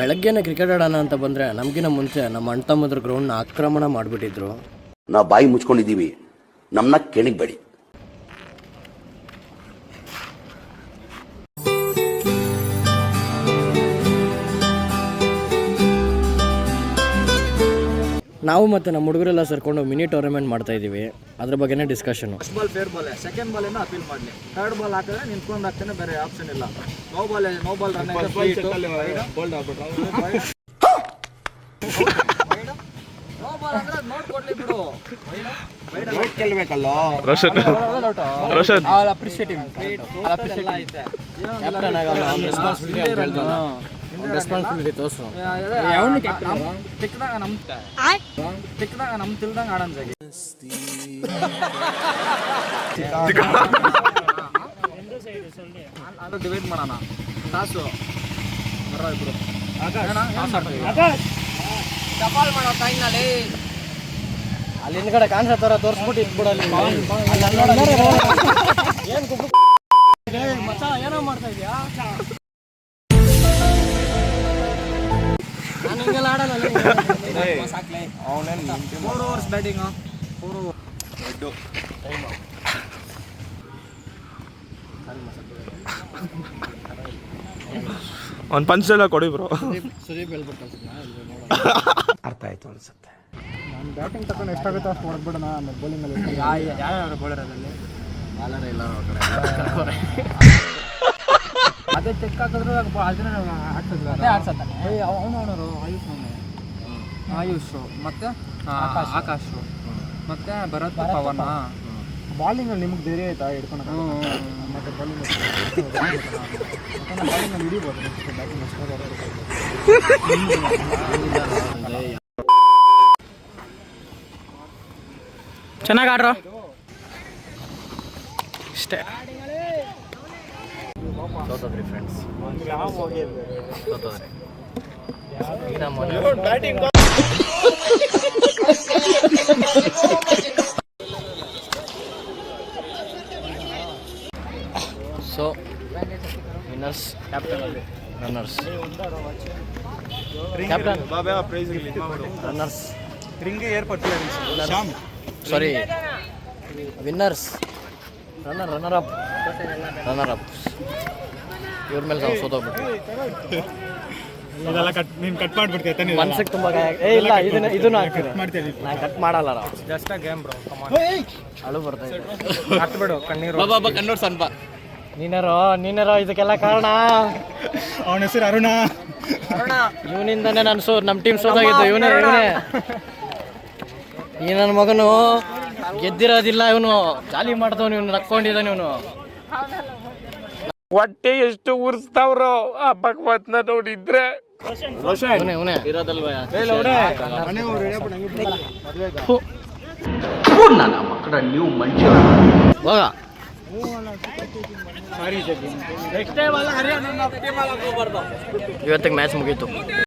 ಬೆಳಗ್ಗೆನೆ ಕ್ರಿಕೆಟ್ ಆಡೋಣ ಅಂತ ಬಂದರೆ ನಮಗಿನ ಮುಂಚೆ ನಮ್ಮ ಅಣ್ಣ ತಮ್ಮದ್ರ ಗ್ರೌಂಡ್ನ ಆಕ್ರಮಣ ಮಾಡಿಬಿಟ್ಟಿದ್ರು. ನಾವು ಬಾಯಿ ಮುಚ್ಕೊಂಡಿದ್ದೀವಿ. ನಮ್ಮನ್ನ ಕೆಣಿಗ್ಬೇಡಿ ನಾವು ಮತ್ತೆ ನಮ್ಮ ಹುಡುಗರೆಲ್ಲ ಸೇರ್ಕೊಂಡು ಮಿನಿ ಟೂರ್ನಮೆಂಟ್ ಮಾಡ್ತಾ ಇದ್ದೀವಿ. ಅದ್ರ ಬಗ್ಗೆನೇ discussion first ball fair ball second ball ಏನೋ ಅಪೀಲ್ ಮಾಡಲಿ. ಥರ್ಡ್ ಬಾಲ್ ಹಾಕಿದ್ರೆ ನಿಂತ್ಕೊಂಡು ಹಾಕ್ತಾನೆ ಬೇರೆ ಆಪ್ಷನ್ ಇಲ್ಲ. No ball no ball run no ball ಅಂದ್ರೆ ಅದ್ ಕೊಡ್ಲಿ ಬಿಡು. ರೆಸ್ಪಾನ್ಸಿಬಿಲಿಟಿ ತೋರಿಸು. ತಿಕ್ಕದಾಗ ನಮ್ ತಿಕ್ಕದಾಗ ನಮ್ ತಿಳ್ದಂಗ ಆಡನ್ ಜಾಗಿ. ಅದು ಡಿವೈಡ್ ಮಾಡೋಣ. ತಾಸು ಬರೋ ಇಬ್ರು. ಮಾಡೋ ಅಲ್ಲಿ ಹಿಂದ್ಗಡೆ ಕಾಣಿಸೋ ಥರ ತೋರಿಸ್ಬಿಟ್ಟು ಇಟ್ಬಿಡು ಅಲ್ಲಿ ಏನು ಮಚ್ಚ ಏನೋ ಮಾಡ್ತಾ ಇದೀಯಾ? Four overs batting four over ಒಂದು ಪಂಚ್ ಎಲ್ಲ ಕೊಡಿ ಬ್ರೋ ಅರ್ಥ ಆಯ್ತು ಅನ್ಸುತ್ತೆ. ಬ್ಯಾಟಿಂಗ್ ತಗೊಂಡು ಎಷ್ಟಾಗುತ್ತೆ ಅಷ್ಟು ಹೊಡೆದ್ಬಿಡೋಣ ಆಮೇಲೆ ಬೌಲಿಂಗಲ್ಲಿ ಯಾರು ಬೌಲರ್ ಅದಲ್ಲಿ ಬಾಲರ್ ಇಲ್ಲ. ಅದೇ ಚೆಕ್ ಹಾಕಿದ್ರು ಅದನ್ನ ಅದೇ ಆಡ್ಸತ್ತಾನೆ ಅವನು ಅವನವರು ಆಯುಷ್ ಅವನು. ಆಯುಷ್. ಮತ್ತೆ? ಆಕಾಶ್. ಮತ್ತೆ ಭರತ್ ಪವನ. ಬಾಲಿಂಗ್ ನಿಮ್ಗೆ ಧೈರ್ಯ ಆಯ್ತಾ ಹಿಡ್ಕೊಂಡು ಮತ್ತೆ ಬಾಲಿಂಗ್ ಬಾಲಿಂಗ್ ಹಿಡಿಬೋದು ಚೆನ್ನಾಗಿ ಆಡ್ರೋ? ಇಷ್ಟೇ. ಸೋತದ್ರಿ friends ಸೋತದ್ರಿ so winners captain runners captain runners ring ಏರ್ಪಟ್ಟು sorry winners runner runner up runner up ಇವ್ರ ಮೇಲೆ ನಾವು ಸೋತೋಗ್ಬಿಟ್ಟು ಇದೆಲ್ಲ ಕಟ್ ನೀನು ಕಟ್ ಮಾಡ್ಬಿಡ್ತೈತೆ ಮನ್ಸಿಗೆ ತುಂಬ ಗಾಯ ಏ ಇಲ್ಲ ಇದನ್ನ ಇದನ್ನು ಹಾಕ್ತೀನಿ ಮಾಡ್ತೀನಿ ನಾನು. ಕಟ್ ಮಾಡಲ್ಲ ನಾವು. ಜಸ್ಟ್ ಗೇಮ್ ಬ್ರೋ ಅಳು ಬರ್ತಾ ಇದೆ. ಹಾಕ್ಬಿಡು ಕಣ್ಣೀರು ಕನ್ನಡ ಸನ್ಪ ನೀನಾರೋ ನೀನಾರೋ ಇದಕ್ಕೆಲ್ಲ ಕಾರಣ? ಅವನ ಹೆಸರು ಅರುಣ. ಇವನಿಂದನೇ ನಾನು ಸೋ ನಮ್ಮ ಟೀಮ್ ಸೋತಾಗಿದ್ದು. ಇವನೇ ಇವನೇ. ಈ ನನ್ನ ಮಗನು ಗೆದ್ದಿರೋದಿಲ್ಲ ಇವನು. ಜಾಲಿ ಮಾಡ್ದವನು ಇವನು ನಕ್ಕೊಂಡಿದ್ದಾನೆ ಇವನು. ಹೊಟ್ಟೆ ಎಷ್ಟು ಉರ್ಸ್ತಾವ್ರೋ ಆ ಭಗವತ್ನ ನೋಡಿದ್ರೆ. ನೀವು ಮಂಚ ಇರೋದಲ್ವ? ಹೋಗ ಇವತ್ತಿಗೆ ಮ್ಯಾಚ್ ಮುಗೀತು.